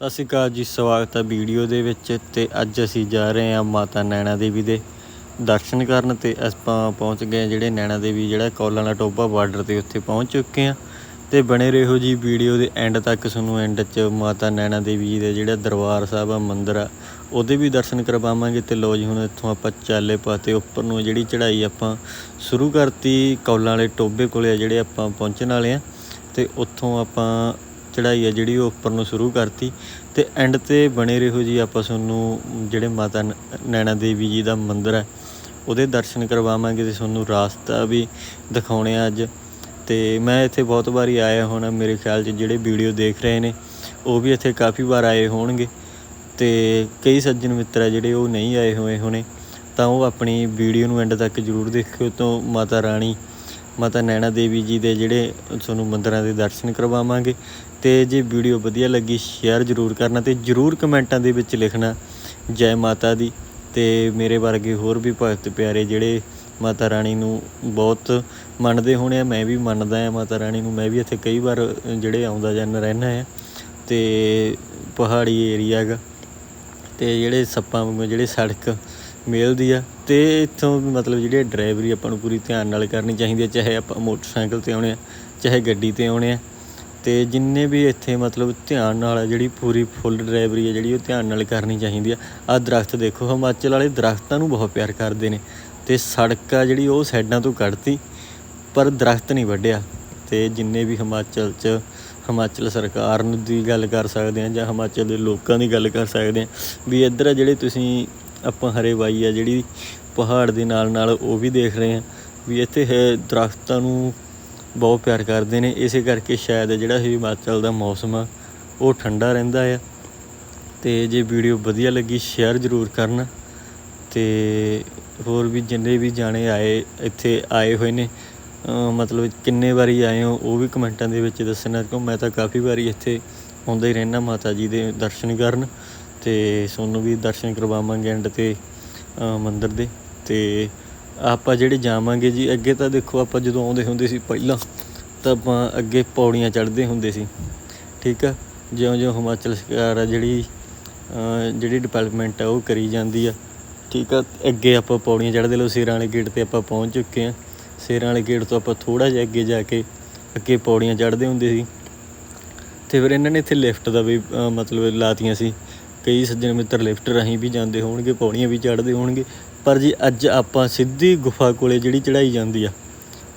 ਸਤਿ ਸ਼੍ਰੀ ਅਕਾਲ ਜੀ, ਸਵਾਗਤ ਹੈ ਵੀਡੀਓ ਦੇ ਵਿੱਚ ਤੇ ਅੱਜ ਅਸੀਂ ਜਾ ਰਹੇ ਹਾਂ ਮਾਤਾ ਨੈਣਾ ਦੇਵੀ ਦੇ ਦਰਸ਼ਨ ਕਰਨ ਤੇ ਆਪਾਂ ਪਹੁੰਚ ਗਏ ਹਾਂ ਜਿਹੜੇ ਨੈਣਾ ਦੇਵੀ ਜਿਹੜਾ ਕੌਲਾਂ ਵਾਲਾ ਟੋਬਾ ਬਾਰਡਰ ਤੇ ਉੱਥੇ ਪਹੁੰਚ ਚੁੱਕੇ ਹਾਂ ਤੇ ਬਣੇ ਰਹੋ ਜੀ ਵੀਡੀਓ ਦੇ ਐਂਡ ਤੱਕ, ਤੁਹਾਨੂੰ ਐਂਡ 'ਚ ਮਾਤਾ ਨੈਣਾ ਦੇਵੀ ਜੀ ਦੇ ਜਿਹੜਾ ਦਰਬਾਰ ਸਾਹਿਬ ਆ, ਮੰਦਿਰ ਆ, ਉਹਦੇ ਵੀ ਦਰਸ਼ਨ ਕਰਵਾਵਾਂਗੇ ਤੇ ਲੋ ਜੀ ਹੁਣ ਇੱਥੋਂ ਆਪਾਂ ਚਾਲੇ ਪਾਤੇ ਉੱਪਰ ਨੂੰ ਜਿਹੜੀ ਚੜ੍ਹਾਈ ਆਪਾਂ ਸ਼ੁਰੂ ਕਰਤੀ, ਕੌਲਾਂ ਵਾਲੇ ਟੋਬੇ ਕੋਲੇ ਆ ਜਿਹੜੇ ਆਪਾਂ ਪਹੁੰਚਣ ਵਾਲੇ ਆ ਤੇ ਉੱਥੋਂ ਆਪਾਂ ਚੜ੍ਹਾਈ ਆ ਜਿਹੜੀ ਉਹ ਉੱਪਰ ਨੂੰ ਸ਼ੁਰੂ ਕਰਤੀ ਤੇ ਐਂਡ ਤੇ ਬਣੇ ਰਹੋ ਜੀ ਆਪਾਂ ਤੁਹਾਨੂੰ ਜਿਹੜੇ ਮਾਤਾ ਨ- ਨੈਣਾ ਦੇਵੀ ਜੀ ਦਾ ਮੰਦਿਰ ਹੈ, ਉਹਦੇ ਦਰਸ਼ਨ ਕਰਵਾਵਾਂਗੇ ਤੇ ਤੁਹਾਨੂੰ ਰਾਸਤਾ ਵੀ ਦਿਖਾਉਣੇ ਆ ਅੱਜ। ਤੇ ਮੈਂ ਇੱਥੇ ਬਹੁਤ ਵਾਰੀ ਆਇਆ ਹੋਣਾ, ਮੇਰੇ ਖਿਆਲ 'ਚ ਜਿਹੜੇ ਵੀਡੀਓ ਦੇਖ ਰਹੇ ਨੇ, ਉਹ ਵੀ ਇੱਥੇ ਕਾਫੀ ਵਾਰ ਆਏ ਹੋਣਗੇ। ਤੇ ਕਈ ਸੱਜਣ ਮਿੱਤਰ ਆ ਜਿਹੜੇ ਉਹ ਨਹੀਂ ਆਏ ਹੋਏ ਹੋਣੇ, ਤਾਂ ਉਹ ਆਪਣੀ ਵੀਡੀਓ ਨੂੰ ਐਂਡ ਤੱਕ ਜਰੂਰ ਦੇਖਿਓ, ਤੋਂ ਮਾਤਾ ਰਾਣੀ ਮਾਤਾ ਨੈਣਾ ਦੇਵੀ ਜੀ ਦੇ ਜਿਹੜੇ ਤੁਹਾਨੂੰ ਮੰਦਰਾਂ ਦੇ ਦਰਸ਼ਨ ਕਰਵਾਵਾਂਗੇ ਤੇ ਜੇ ਵੀਡੀਓ ਵਧੀਆ ਲੱਗੀ ਸ਼ੇਅਰ ਜਰੂਰ ਕਰਨਾ ਤੇ ਜਰੂਰ ਕਮੈਂਟਾਂ ਦੇ ਵਿੱਚ ਲਿਖਣਾ ਜੈ ਮਾਤਾ ਦੀ ਤੇ ਮੇਰੇ ਵਰਗੇ ਹੋਰ ਵੀ ਭਗਤ ਪਿਆਰੇ ਜਿਹੜੇ ਮਾਤਾ ਰਾਣੀ ਨੂੰ ਬਹੁਤ ਮੰਨਦੇ ਹੋਣੇ ਆ, ਮੈਂ ਵੀ ਮੰਨਦਾ ਆ ਮਾਤਾ ਰਾਣੀ ਨੂੰ, ਮੈਂ ਵੀ ਇੱਥੇ ਕਈ ਵਾਰ ਜਿਹੜੇ ਆਉਂਦਾ ਜਾਂਦਾ ਰਹਿਣਾ ਆ ਤੇ ਪਹਾੜੀ ਏਰੀਆ ਹੈਗਾ ਤੇ ਜਿਹੜੇ ਸੱਪਾਂ ਵਾਂਗੂ ਜਿਹੜੇ ਸੜਕ ਮਿਲਦੀ ਆ ਤੇ ਇੱਥੋਂ ਮਤਲਬ ਜਿਹੜੀ ਡਰਾਈਵਰੀ ਆਪਾਂ ਨੂੰ ਪੂਰੀ ਧਿਆਨ ਨਾਲ ਕਰਨੀ ਚਾਹੀਦੀ ਹੈ ਚਾਹੇ ਆਪਾਂ ਮੋਟਰਸਾਈਕਲ ਤੇ ਆਉਣੇ ਆ, ਚਾਹੇ ਗੱਡੀ ਤੇ ਆਉਣੇ ਆ। ਤੇ ਜਿੰਨੇ ਵੀ ਇੱਥੇ ਮਤਲਬ ਧਿਆਨ ਨਾਲ ਆ, ਜਿਹੜੀ ਪੂਰੀ ਫੁੱਲ ਡਰਾਈਵਰੀ ਆ, ਜਿਹੜੀ ਉਹ ਧਿਆਨ ਨਾਲ ਕਰਨੀ ਚਾਹੀਦੀ ਆ। ਆ ਦਰਖਤ ਦੇਖੋ, ਹਿਮਾਚਲ ਵਾਲੇ ਦਰਖਤਾਂ ਨੂੰ ਬਹੁਤ ਪਿਆਰ ਕਰਦੇ ਨੇ। ਤੇ ਸੜਕ ਆ ਜਿਹੜੀ ਉਹ ਸਾਈਡਾਂ ਤੋਂ ਕੱਢਤੀ, ਪਰ ਦਰਖਤ ਨਹੀਂ ਵੱਢਿਆ। ਤੇ ਜਿੰਨੇ ਵੀ ਹਿਮਾਚਲ 'ਚ ਹਿਮਾਚਲ ਸਰਕਾਰ ਨੂੰ ਦੀ ਗੱਲ ਕਰ ਸਕਦੇ ਆ ਜਾਂ ਹਿਮਾਚਲ ਦੇ ਲੋਕਾਂ ਦੀ ਗੱਲ ਕਰ ਸਕਦੇ ਆ, ਵੀ ਇੱਧਰ ਜਿਹੜੇ ਤੁਸੀਂ ਆਪਾਂ ਹਰੇ ਵਾਈ ਆ ਜਿਹੜੀ ਪਹਾੜ ਦੇ ਨਾਲ ਨਾਲ ਉਹ ਵੀ ਦੇਖ ਰਹੇ ਹਾਂ ਵੀ ਇੱਥੇ ਹੈ ਦਰਖਤਾਂ ਨੂੰ ਬਹੁਤ ਪਿਆਰ ਕਰਦੇ ਨੇ, ਇਸੇ ਕਰਕੇ ਸ਼ਾਇਦ ਜਿਹੜਾ ਹਿਮਾਚਲ ਦਾ ਮੌਸਮ ਆ, ਉਹ ਠੰਡਾ ਰਹਿੰਦਾ ਆ। ਤੇ ਜੇ ਵੀਡੀਓ ਵਧੀਆ ਲੱਗੀ ਸ਼ੇਅਰ ਜ਼ਰੂਰ ਕਰਨਾ। ਤੇ ਹੋਰ ਵੀ ਜਿੰਨੇ ਵੀ ਜਾਣੇ ਆਏ, ਇੱਥੇ ਆਏ ਹੋਏ ਨੇ ਮਤਲਬ ਕਿੰਨੇ ਵਾਰੀ ਆਏ ਹੋ, ਉਹ ਵੀ ਕਮੈਂਟਾਂ ਦੇ ਵਿੱਚ ਦੱਸਣਾ, ਕਿਉਂ ਮੈਂ ਤਾਂ ਕਾਫੀ ਵਾਰੀ ਇੱਥੇ ਆਉਂਦਾ ਹੀ ਰਹਿਣਾ ਮਾਤਾ ਜੀ ਦੇ ਦਰਸ਼ਨ ਕਰਨ। ਤੇ ਤੁਹਾਨੂੰ ਵੀ ਦਰਸ਼ਨ ਕਰਵਾਵਾਂਗੇ ਐਂਡ ਤੇ ਅਹ ਮੰਦਿਰ ਦੇ। ਤੇ ਆਪਾਂ ਜਿਹੜੇ ਜਾਵਾਂਗੇ ਜੀ, ਅੱਗੇ ਤਾਂ ਦੇਖੋ ਆਪਾਂ ਜਦੋਂ ਆਉਂਦੇ ਹੁੰਦੇ ਸੀ ਪਹਿਲਾਂ, ਤਾਂ ਆਪਾਂ ਅੱਗੇ ਪੌੜੀਆਂ ਚੜ੍ਹਦੇ ਹੁੰਦੇ ਸੀ। ਠੀਕ ਆ? ਜਿਉਂ-ਜਿਉਂ ਹਿਮਾਚਲ ਸਰਕਾਰ ਆ ਜਿਹੜੀ ਜਿਹੜੀ ਡਿਵੈਲਪਮੈਂਟ ਆ, ਉਹ ਕਰੀ ਜਾਂਦੀ ਆ। ਠੀਕ ਆ? ਅੱਗੇ ਆਪਾਂ ਪੌੜੀਆਂ ਚੜ੍ਹਦੇ ਲੋ ਸੇਰਾਂ ਵਾਲੇ ਗੇਟ ਤੇ ਆਪਾਂ ਪਹੁੰਚ ਚੁੱਕੇ ਆ। ਸੇਰਾਂ ਵਾਲੇ ਗੇਟ ਤੋਂ ਆਪਾਂ ਥੋੜਾ ਜਿਹਾ ਅੱਗੇ ਜਾ ਕੇ, ਅੱਗੇ ਪੌੜੀਆਂ ਚੜ੍ਹਦੇ ਹੁੰਦੇ ਸੀ। ਤੇ ਫਿਰ ਇਹਨਾਂ ਨੇ ਇੱਥੇ ਲਿਫਟ ਦਾ ਵੀ ਮਤਲਬ ਲਾਤੀਆਂ ਸੀ। ਕਈ ਸੱਜਣ ਮਿੱਤਰ ਲਿਫਟ ਰਾਹੀਂ ਵੀ ਜਾਂਦੇ ਹੋਣਗੇ, ਪੌੜੀਆਂ ਵੀ ਚੜ੍ਹਦੇ ਹੋਣਗੇ। ਪਰ ਜੀ ਅੱਜ ਆਪਾਂ ਸਿੱਧੀ ਗੁਫਾ ਕੋਲੇ ਜਿਹੜੀ ਚੜਾਈ ਜਾਂਦੀ ਆ,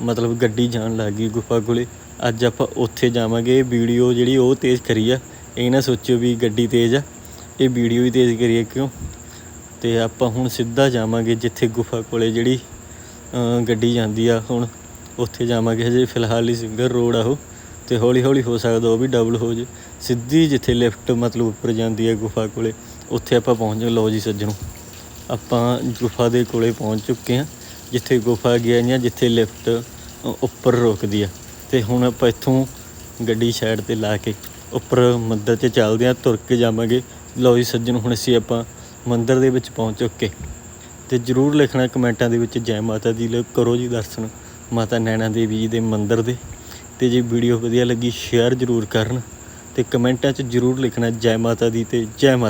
ਮਤਲਬ ਗੱਡੀ ਜਾਣ ਲੱਗ ਗਈ ਗੁਫਾ ਕੋਲੇ, ਅੱਜ ਆਪਾਂ ਉੱਥੇ ਜਾਵਾਂਗੇ। ਇਹ ਵੀਡੀਓ ਜਿਹੜੀ ਉਹ ਤੇਜ਼ ਕਰੀ ਆ, ਇਹ ਨਾ ਸੋਚਿਓ ਵੀ ਗੱਡੀ ਤੇਜ਼ ਆ, ਇਹ ਵੀਡੀਓ ਹੀ ਤੇਜ਼ ਕਰੀ ਆ ਕਿਉਂ? ਤੇ ਆਪਾਂ ਹੁਣ ਸਿੱਧਾ ਜਾਵਾਂਗੇ ਜਿੱਥੇ ਗੁਫਾ ਕੋਲੇ ਜਿਹੜੀ ਗੱਡੀ ਜਾਂਦੀ ਆ ਹੁਣ, ਉੱਥੇ ਜਾਵਾਂਗੇ ਹਜੇ ਫਿਲਹਾਲ ਹੀ ਸਿੰਗਰ ਰੋਡ ਆ ਉਹ। ਤੇ ਹੌਲੀ ਹੌਲੀ ਹੋ ਸਕਦਾ ਉਹ ਵੀ ਡਬਲ ਹੋ ਜੇ। ਸਿੱਧੀ ਜਿੱਥੇ ਲਿਫਟ ਮਤਲਬ ਉੱਪਰ ਜਾਂਦੀ ਹੈ ਗੁਫਾ ਕੋਲੇ, ਉੱਥੇ ਆਪਾਂ ਪਹੁੰਚ ਜਾ ਲਓ ਜੀ ਸੱਜਣੋ, ਆਪਾਂ ਗੁਫਾ ਦੇ ਕੋਲੇ ਪਹੁੰਚ ਚੁੱਕੇ ਹਾਂ। ਜਿੱਥੇ ਗੁਫਾ ਗਿਆ ਜਾਂ, ਜਿੱਥੇ ਲਿਫਟ ਉੱਪਰ ਰੁਕਦੀ ਆ। ਤੇ ਹੁਣ ਆਪਾਂ ਇੱਥੋਂ ਗੱਡੀ ਸਾਈਡ ਤੇ ਲਾ ਕੇ ਉੱਪਰ ਮੰਦਰ 'ਚ ਚੱਲਦੇ ਆ ਤੁਰ ਕੇ ਜਾਵਾਂਗੇ। ਲਓ ਜੀ ਸੱਜਣ, ਹੁਣ ਅਸੀਂ ਆਪਾਂ ਮੰਦਰ ਦੇ ਵਿੱਚ ਪਹੁੰਚ ਚੁੱਕੇ। ਤੇ ਜਰੂਰ ਲਿਖਣਾ ਕਮੈਂਟਾਂ ਦੇ ਵਿੱਚ ਜੈ ਮਾਤਾ ਦੀ ਲੋ ਕਰੋ ਜੀ ਦਰਸ਼ਨ। ਮਾਤਾ ਨੈਣਾ ਦੇਵੀ ਜੀ ਦੇ ਮੰਦਰ ਦੇ। ਤੇ ਜੇ ਵੀਡੀਓ ਵਧੀਆ ਲੱਗੀ ਸ਼ੇਅਰ ਜਰੂਰ ਕਰਨ ਤੇ ਕਮੈਂਟਾਂ 'ਚ ਜਰੂਰ ਲਿਖਣਾ ਜੈ ਮਾਤਾ ਦੀ ਤੇ ਜੈ ਮਾਤਾ